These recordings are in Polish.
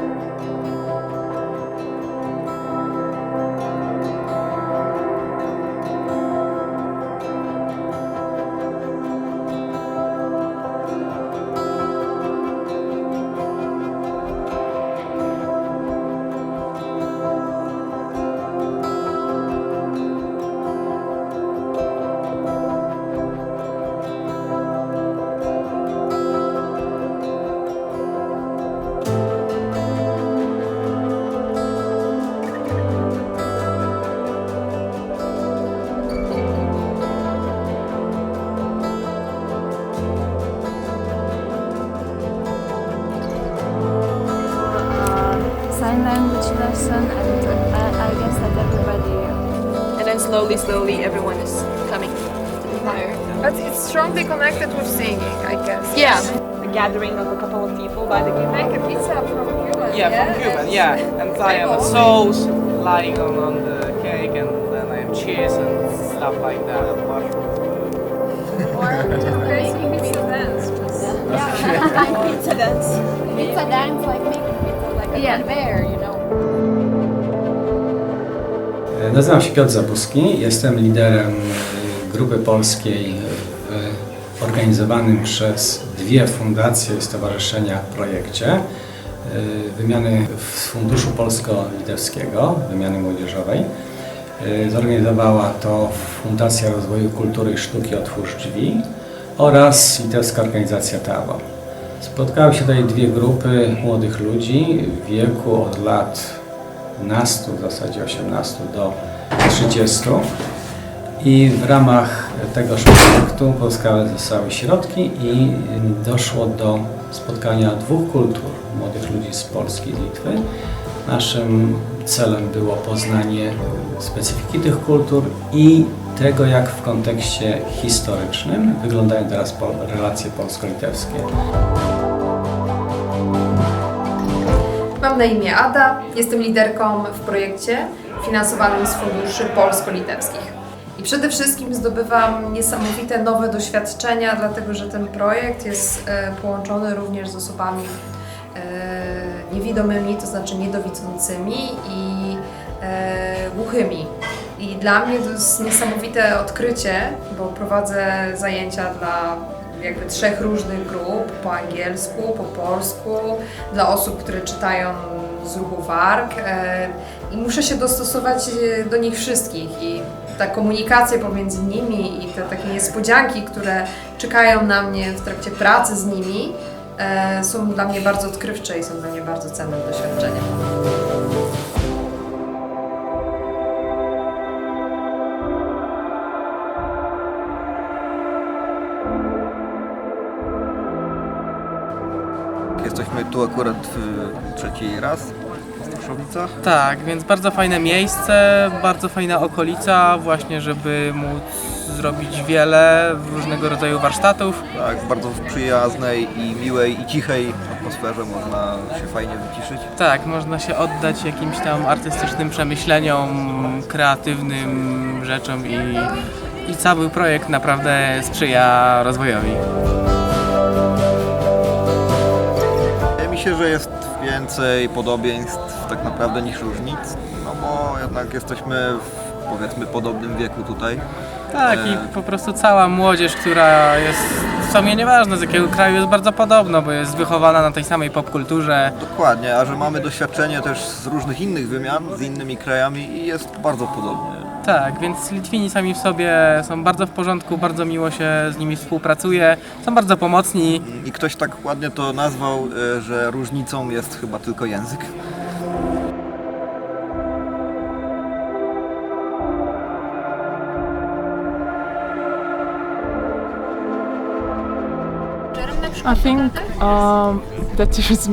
Música slowly, slowly, everyone is coming to the choir. But it's strongly connected with singing, I guess. Yeah. A gathering of a couple of people by the game. Make a pizza from Cuba. Yeah, from Cuban, yeah. And I have a sauce lying on, on the cake, and then I have cheese and stuff like that. mushroom. Or making pizza dance. Yeah, pizza dance. Pizza dance, like making pizza, like a Yeah. bear, you know. Nazywam się Piotr Zabuski, jestem liderem y, grupy polskiej w organizowanym przez dwie fundacje i stowarzyszenia projekcie wymiany z Funduszu Polsko-Litewskiego, wymiany młodzieżowej. Zorganizowała to Fundacja Rozwoju Kultury i Sztuki Otwórz Drzwi oraz Litewska Organizacja TAWO. Spotkały się tutaj dwie grupy młodych ludzi w wieku od lat nastu, w zasadzie 18 do 30. I w ramach tegoż projektu pozyskały zostały środki i doszło do spotkania dwóch kultur młodych ludzi z Polski i Litwy. Naszym celem było poznanie specyfiki tych kultur i tego, jak w kontekście historycznym wyglądają teraz relacje polsko-litewskie. Na imię Ada, jestem liderką w projekcie finansowanym z funduszy polsko-litewskich. I przede wszystkim zdobywam niesamowite nowe doświadczenia, dlatego że ten projekt jest e, połączony również z osobami e, niewidomymi, to znaczy niedowidzącymi i e, głuchymi. I dla mnie to jest niesamowite odkrycie, bo prowadzę zajęcia dla jakby trzech różnych grup, po angielsku, po polsku, dla osób, które czytają z ruchu warg e, i muszę się dostosować e, do nich wszystkich i ta komunikacja pomiędzy nimi i te takie niespodzianki, które czekają na mnie w trakcie pracy z nimi e, są dla mnie bardzo odkrywcze i są dla mnie bardzo cennym doświadczeniem. Jesteśmy tu akurat y, trzeci raz w Kruszowicach. Tak, więc bardzo fajne miejsce, bardzo fajna okolica, właśnie żeby móc zrobić wiele różnego rodzaju warsztatów. Tak, w bardzo przyjaznej i miłej i cichej atmosferze można się fajnie wyciszyć. Tak, można się oddać jakimś tam artystycznym przemyśleniom, kreatywnym rzeczom i, i cały projekt naprawdę sprzyja rozwojowi. Się, że jest więcej podobieństw tak naprawdę niż różnic, no bo jednak jesteśmy w powiedzmy podobnym wieku tutaj. Tak, E. i po prostu cała młodzież, która jest w sumie nieważne z jakiego kraju, jest bardzo podobna, bo jest wychowana na tej samej popkulturze. Dokładnie, a że mamy doświadczenie też z różnych innych wymian, z innymi krajami i jest bardzo podobnie. Tak, więc Litwini sami w sobie są bardzo w porządku, bardzo miło się z nimi współpracuje, są bardzo pomocni. I ktoś tak ładnie to nazwał, y, że różnicą jest chyba tylko język. I think um, that there's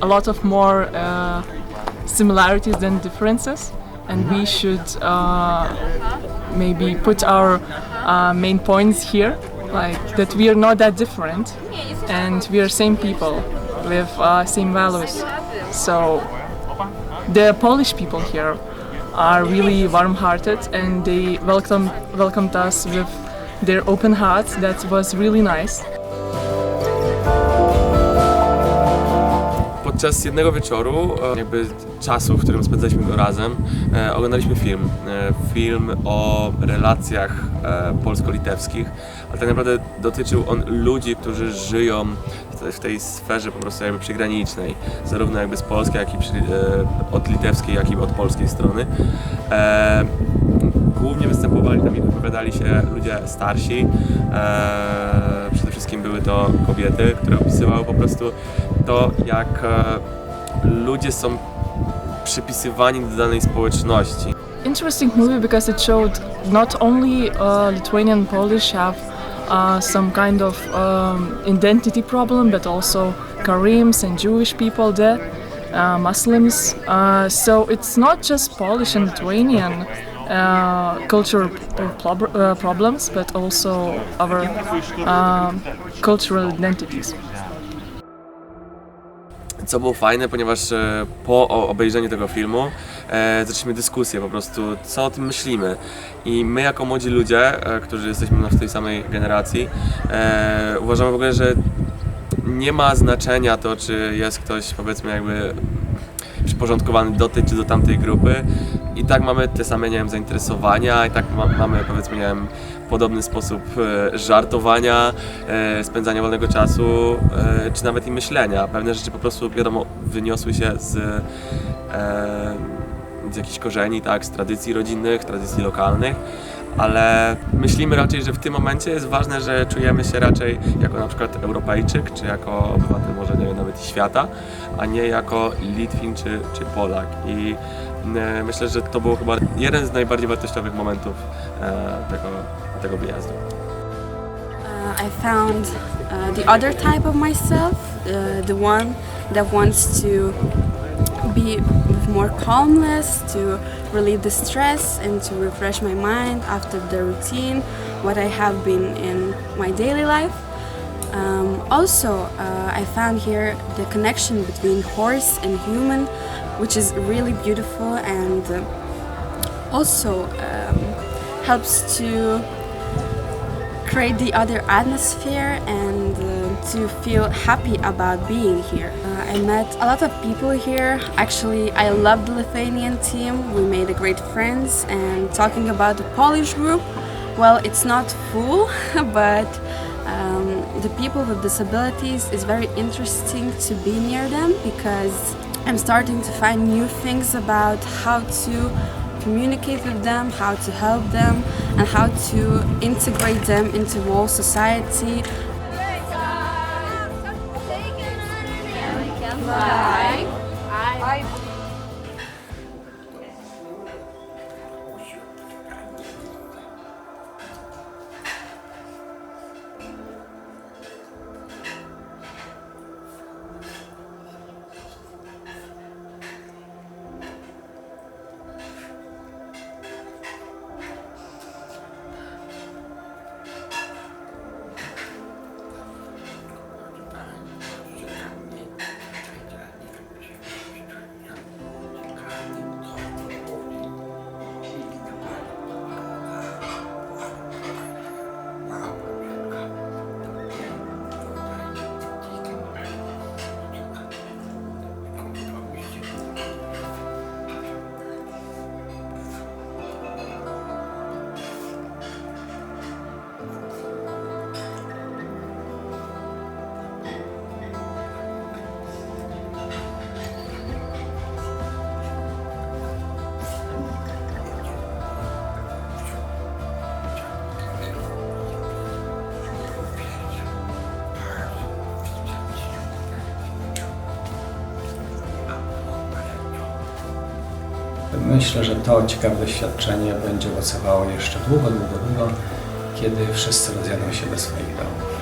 a lot of more uh, similarities than differences, and we should uh, maybe put our uh, main points here, like that we are not that different, and we are same people with uh, same values. So the Polish people here are really warm-hearted, and they welcomed welcomed us with their open hearts. That was really nice. Podczas jednego wieczoru, e, jakby czasu, w którym spędzaliśmy go razem, e, oglądaliśmy film. E, film o relacjach polsko-litewskich, ale tak naprawdę dotyczył on ludzi, którzy żyją w- tej sferze po prostu jakby przygranicznej, zarówno jakby z polskiej, jak i przy, od litewskiej, jak i od polskiej strony. Głównie występowali tam i wypowiadali się ludzie starsi. E, przede wszystkim były to kobiety, które opisywały po prostu to, jak e, ludzie są przypisywani do danej społeczności. Interesting movie because it showed not only uh, Lithuanian and Polish have uh, some kind of um, identity problem, but also Karims and Jewish people there, uh, Muslims. Uh, so it's not just Polish and Lithuanian uh, cultural uh, problems, but also our um, cultural identities. Co było fajne, ponieważ e, po obejrzeniu tego filmu e, zaczęliśmy dyskusję po prostu, co o tym myślimy. I my jako młodzi ludzie, e, którzy jesteśmy w tej samej generacji, e, uważamy w ogóle, że nie ma znaczenia to, czy jest ktoś powiedzmy jakby przyporządkowany do tej czy do tamtej grupy. I tak mamy te same, nie wiem, zainteresowania, i tak ma, mamy powiedzmy, nie wiem, podobny sposób e, żartowania, e, spędzania wolnego czasu, e, czy nawet i myślenia. Pewne rzeczy po prostu, wiadomo, wyniosły się z, e, z jakichś korzeni, tak, z tradycji rodzinnych, tradycji lokalnych, ale myślimy raczej, że w tym momencie jest ważne, że czujemy się raczej jako na przykład Europejczyk, czy jako obywatel może nie wiem, nawet świata, a nie jako Litwin czy, czy Polak. I e, myślę, że to był chyba jeden z najbardziej wartościowych momentów e, tego, tego wyjazdu. Uh, I found uh, the other type of myself, uh, the one that wants to be more calmness, to relieve the stress and to refresh my mind after the routine, what I have been in my daily life. Um, also, uh, I found here the connection between horse and human, which is really beautiful and uh, also um, helps to create the other atmosphere and uh, to feel happy about being here. Uh, I met a lot of people here. Actually, I love the Lithuanian team. We made a great friends. And talking about the Polish group, well, it's not full, but um, the people with disabilities is very interesting to be near them because I'm starting to find new things about how to communicate with them, how to help them, and how to integrate them into whole society. Bye. Myślę, że to ciekawe doświadczenie będzie owocowało jeszcze długo, długo, długo, kiedy wszyscy rozjadą się do swoich domów.